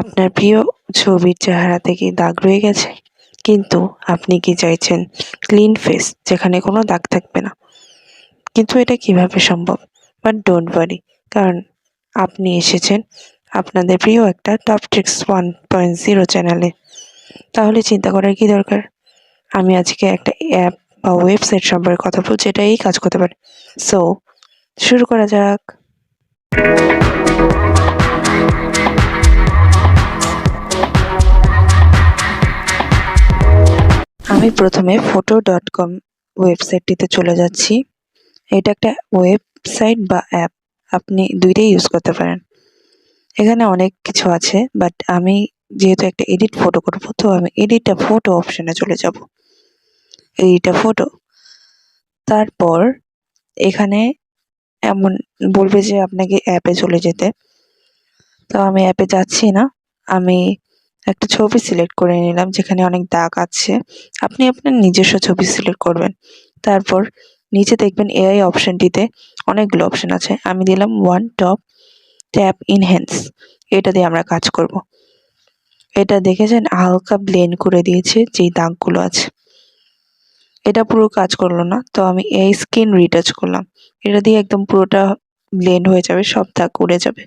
আপনার প্রিয় ছবির চেহারাতে কি দাগ রয়ে গেছে। কিন্তু আপনি কি চাইছেন ক্লিন ফেস যেখানে কোনো দাগ থাকবে না? কিন্তু এটা কীভাবে সম্ভব? বাট ডোন্ট ওয়ারি কারণ আপনি এসেছেন আপনাদের প্রিয় একটা top tricks one point zero চ্যানেলে তাহলে চিন্তা করার কি দরকার? আমি আজকে একটা অ্যাপ বা ওয়েবসাইট সম্পর্কে কথা বলছি এটা এই কাজ করতে পারে। সো শুরু করা যাক। আমি প্রথমে ফটো ডট কম ওয়েবসাইটটিতে চলে যাচ্ছি। এটা একটা ওয়েবসাইট বা অ্যাপ আপনি দুইটাই ইউজ করতে পারেন। এখানে অনেক কিছু আছে বাট আমি যেহেতু একটা এডিট ফটো করব, তো আমি এডিট আ ফটো অপশানে চলে যাব। এডিট আ ফটো তারপর এখানে এমন বলবে যে আপনাকে অ্যাপে চলে যেতে। তো আমি অ্যাপে যাচ্ছি না। আমি একটা ছবি সিলেক্ট করে নিলাম, যেখানে অনেক দাগ আছে। আপনি আপনার নিজস্ব ছবি সিলেক্ট করবেন। তারপর নিচে দেখবেন এআই অপশানটিতে অনেকগুলো অপশান আছে। আমি দিলাম ওয়ান টপ ট্যাপ ইনহ্যান্স এটা দিয়ে আমরা কাজ করব। এটা দেখেছেন? হালকা ব্লেন্ড করে দিয়েছে, যেই দাগগুলো আছে। এটা পুরো কাজ করল না, তো আমি এই স্কিন রিটাচ করলাম। এটা দিয়ে একদম পুরোটা ব্লেন্ড হয়ে যাবে, সব দাগ উড়ে যাবে।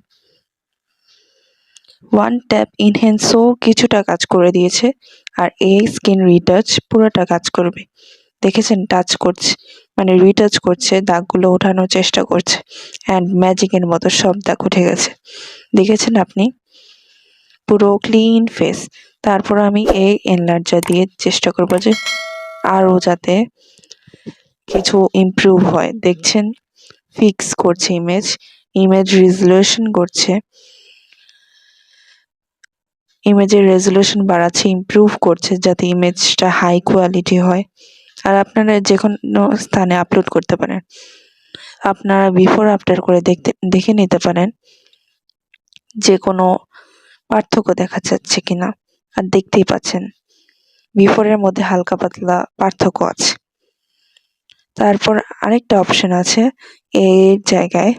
ওয়ান ট্যাপ ইনহ্যান্সও কিছুটা কাজ করে দিয়েছে আর এই স্কিন রিটাচ পুরোটা কাজ করবে। দেখেছেন টাচ করছে মানে রিটাচ করছে, দাগগুলো ওঠানোর চেষ্টা করছে অ্যান্ড ম্যাজিকের মতো সব দাগ উঠে গেছে। দেখেছেন আপনি? পুরো ক্লিন ফেস তারপর আমি এই এনলার্জার দিয়ে চেষ্টা করব যে আরও যাতে কিছু ইমপ্রুভ হয়। দেখছেন ফিক্স করছে ইমেজ ইমেজ রিজলিউশন করছে। ইমেজের রেজলিউশন বাড়াচ্ছে ইমপ্রুভ করছে যাতে ইমেজটা হাই কোয়ালিটি হয়। আর আপনারা যে কোনো স্থানে আপলোড করতে পারেন। আপনারা বিফোর আফটার করে দেখতে, দেখে নিতে পারেন যে কোনো পার্থক্য দেখা যাচ্ছে কিনা আর দেখতেই পাচ্ছেন। বিফোরের মধ্যে হালকা পাতলা পার্থক্য আছে। তারপর আরেকটা অপশন আছে, এর জায়গায়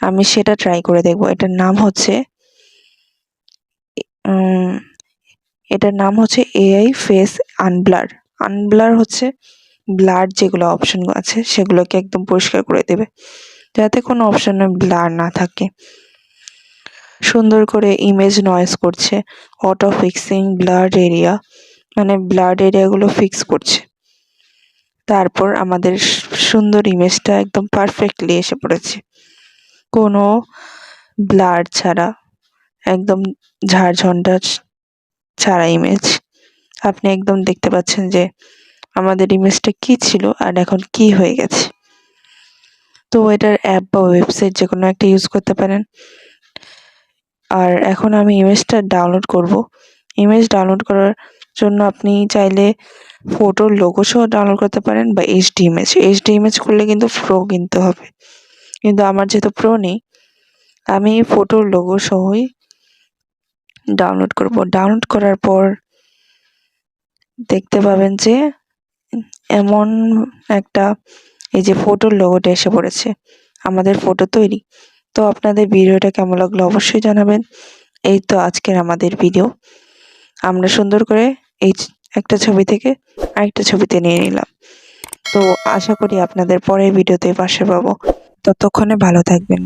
আমি সেটা ট্রাই করে দেখব। এটার নাম হচ্ছে এটার নাম হচ্ছে এআই ফেস আনব্লার আনব্লার হচ্ছে ব্লার যেগুলো অপশন আছে, সেগুলোকে একদম পরিষ্কার করে দেবে, যাতে কোনো অপশনে ব্লার না থাকে। সুন্দর করে ইমেজ নয়েস করছে অটো ফিক্সিং ব্লাড এরিয়া মানে ব্লাড এরিয়াগুলো ফিক্স করছে। তারপর আমাদের সুন্দর ইমেজটা একদম পারফেক্টলি এসে পড়েছে। কোনো ব্লার ছাড়া একদম ঝাড়ঝন্ডা ছাড়া ইমেজ আপনি একদম দেখতে পাচ্ছেন যে আমাদের ইমেজটা কি ছিল আর এখন কি হয়ে গেছে। তো এটার অ্যাপ বা ওয়েবসাইট যে কোনো একটা ইউজ করতে পারেন। আর এখন আমি ইমেজটা ডাউনলোড করব। ইমেজ ডাউনলোড করার জন্য আপনি চাইলে ফটোর লোগো সহ ডাউনলোড করতে পারেন বা এইচডি ইমেজ এইচডি ইমেজ করলে কিন্তু প্রো কিনতে হবে। কিন্তু আমার যেহেতু প্রো নেই, আমি ফটোর লোগো সহই ডাউনলোড করব। ডাউনলোড করার পর দেখতে পাবেন যে এমন একটা এই যে ফটোর লোগোটা এসে পড়েছে, আমাদের ফটো তৈরি। তো আপনাদের ভিডিওটা কেমন লাগল অবশ্যই জানাবেন। এই তো আজকের আমাদের ভিডিও আমরা সুন্দর করে এই একটা ছবি থেকে আরেকটা ছবিতে নিয়ে নিলাম। তো আশা করি আপনাদের পরের ভিডিওতে পাশে পাবো। ততক্ষণে ভালো থাকবেন।